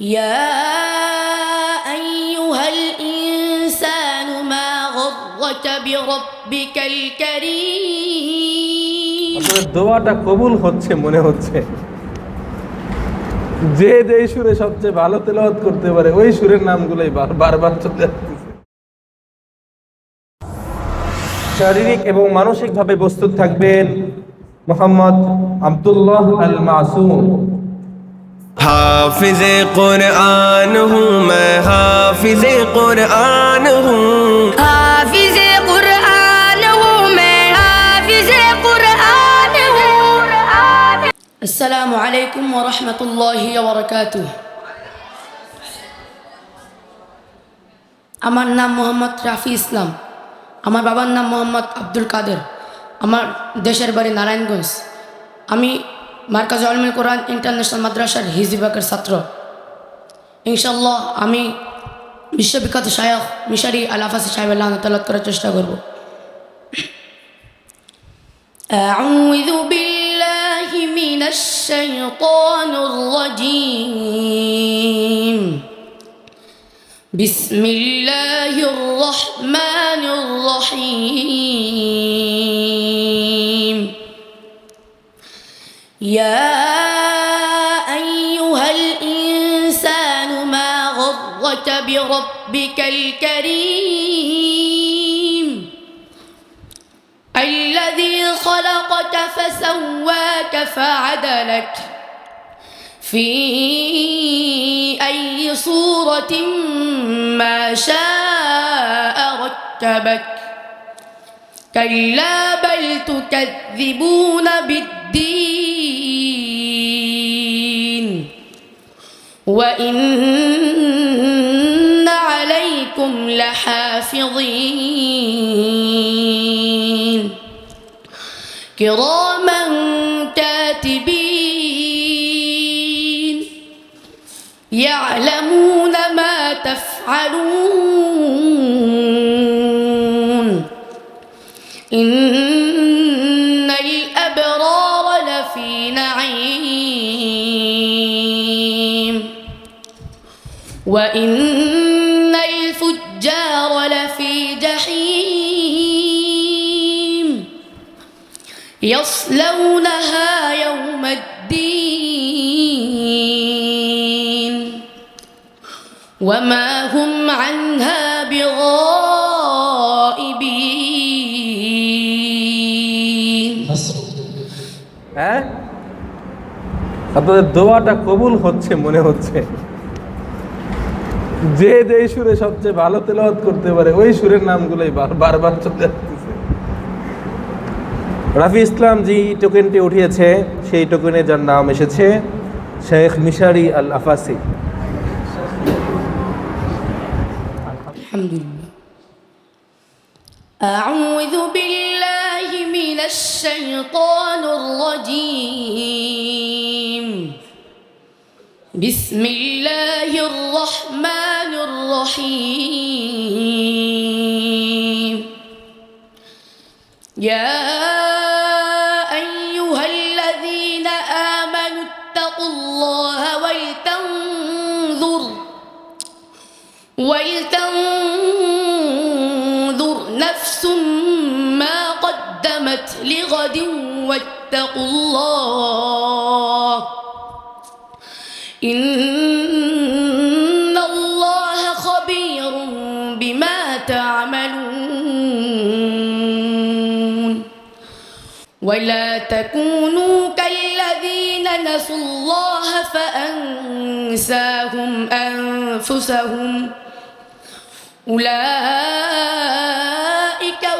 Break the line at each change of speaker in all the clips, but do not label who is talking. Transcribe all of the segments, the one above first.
يا أيها الإنسان ما غرك بربك الكريم
আসলে দোয়াটা কবুল হচ্ছে মনে হচ্ছে যে যে সুরে সবচেয়ে ভালো তেলাওয়াত করতে পারে ওই সুরের নামগুলোই বার- বারবার চলে আসতেছে শারীরিক এবং মানসিকভাবে প্রস্তুত থাকবেন মোহাম্মদ আব্দুল্লাহ আল মাসুম
حافظ قرآن ہوں میں حافظ قرآن ہوں
السلام আমার নাম মোহাম্মদ রাফি ইসলাম। আমার বাবার নাম মোহাম্মদ আব্দুল কাদের। আমার দেশের বাড়ি নারায়ণগঞ্জ। আমি মার্কাজ আলমুল কোরআন ইন্টারন্যাশনাল মাদ্রাসার হিজিবাকের ছাত্র ইনশাল্লাহ আমি বিশ্ববিখ্যাত শায়ক মিশারি আল আফাসি সাহেবের লাহান তালাত করার চেষ্টা করব أعوذ بالله من الشيطان الرجيم بسم الله الرحمن الرحيم يا أيها الإنسان ما غرك بربك الكريم الذي خلقك فسواك فعدلك في أي صورة ما شاء ركبك كلا بل تكذبون بالدين وإن عليكم لحافظين كراما كاتبين يعلمون ما تفعلون إن وإن الفجار لفي جحيم يصلونها يوم الدين وما هم عنها بغائبين
হ্যাঁ আপনাদের দোয়াটা কবুল হচ্ছে মনে হচ্ছে যে যে সুরে সবচেয়ে ভালো তেলাওয়াত করতে পারে ওই সুরের নামগুলোই বার- বারবার চলে আসতেছে রাফি ইসলাম যে টোকেনটি উঠিয়েছে সেই টোকেনে যার নাম এসেছে শেখ মিশারি আল আফাসি
الحمد لله أعوذ بالله من الشيطان الرجيم بسم الله الرحمن الرحيم. يا أيها الذين آمنوا اتقوا الله ولتنظر ولتنظر نفس ما قدمت لغد واتقوا الله. إن الله خبير بما تعملون. ولا تكونوا كالذين نسوا الله فأنساهم أنفسهم. أولئك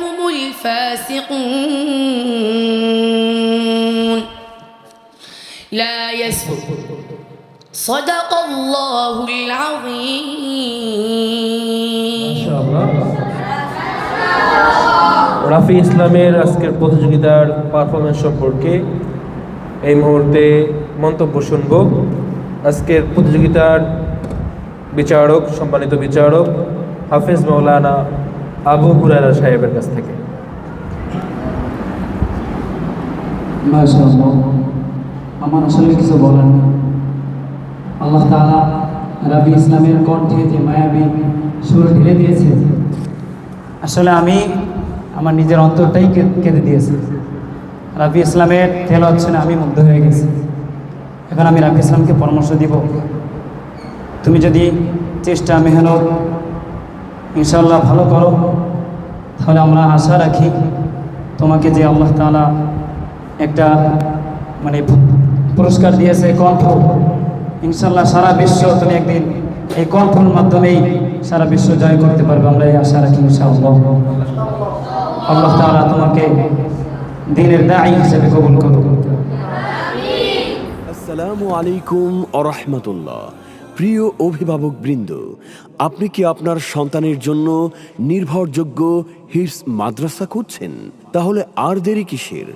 هم الفاسقون. صدق الله العظيم
রাফি ইসলামের আজকের প্রতিযোগিতার পারফরমেন্স সম্পর্কে এই মুহূর্তে মন্তব্য শুনব আজকের প্রতিযোগিতার বিচারক সম্মানিত বিচারক হাফেজ মৌলানা আবু হুরারা সাহেবের কাছ থেকে
মাশাআল্লাহ আমার আসলে কিছু বলার নেই আল্লাহ তাআলা রাবি ইসলামের কণ্ঠে যে মায়াবী সুর ঢেলে দিয়েছে। আসলে আমি আমার নিজের অন্তরটাই কেঁদে দিয়েছি। রাবি ইসলামের তেল হচ্ছে না আমি মুগ্ধ হয়ে গেছি। এখন আমি রাবি ইসলামকে পরামর্শ দিব। তুমি যদি চেষ্টা, মেহনত ইনশাল্লাহ ভালো করো, তাহলে আমরা আশা রাখি তোমাকে যে আল্লাহ তাআলা একটা মানে পুরস্কার দিয়েছে কণ্ঠ। ইনশাল্লাহ সারা বিশ্ব তুমি একদিন এই কণ্ঠর মাধ্যমেই সারা বিশ্ব জয় করতে পারবে, আমরা এই আশা রাখি আল্লাহ তাআলা তোমাকে দিনের দায়ী হিসেবে কবুল করুক।
আসসালামু আলাইকুম আরহামতুল্লাহ প্রিয় অভিভাবক বৃন্দ, আপনি কি আপনার সন্তানের জন্য নির্ভরযোগ্য হিপস মাদ্রাসা খুঁজছেন? তাহলে আর দেরি কিসের?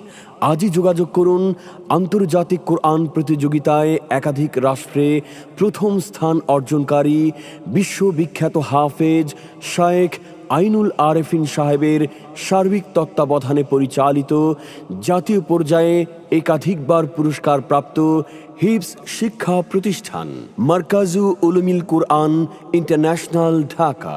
আজই যোগাযোগ করুন আন্তর্জাতিক কোরআন প্রতিযোগিতায় একাধিক রাষ্ট্রে প্রথম স্থান অর্জনকারী বিশ্ববিখ্যাত হাফেজ শায়েখ আইনুল আরেফিন সাহেবের সার্বিক তত্ত্বাবধানে পরিচালিত জাতীয় পর্যায়ে একাধিকবার পুরস্কার প্রাপ্ত হিপস শিক্ষা প্রতিষ্ঠান মার্কাজু উলুমিল কুরআন ইন্টারন্যাশনাল ঢাকা।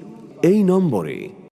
এই নম্বরে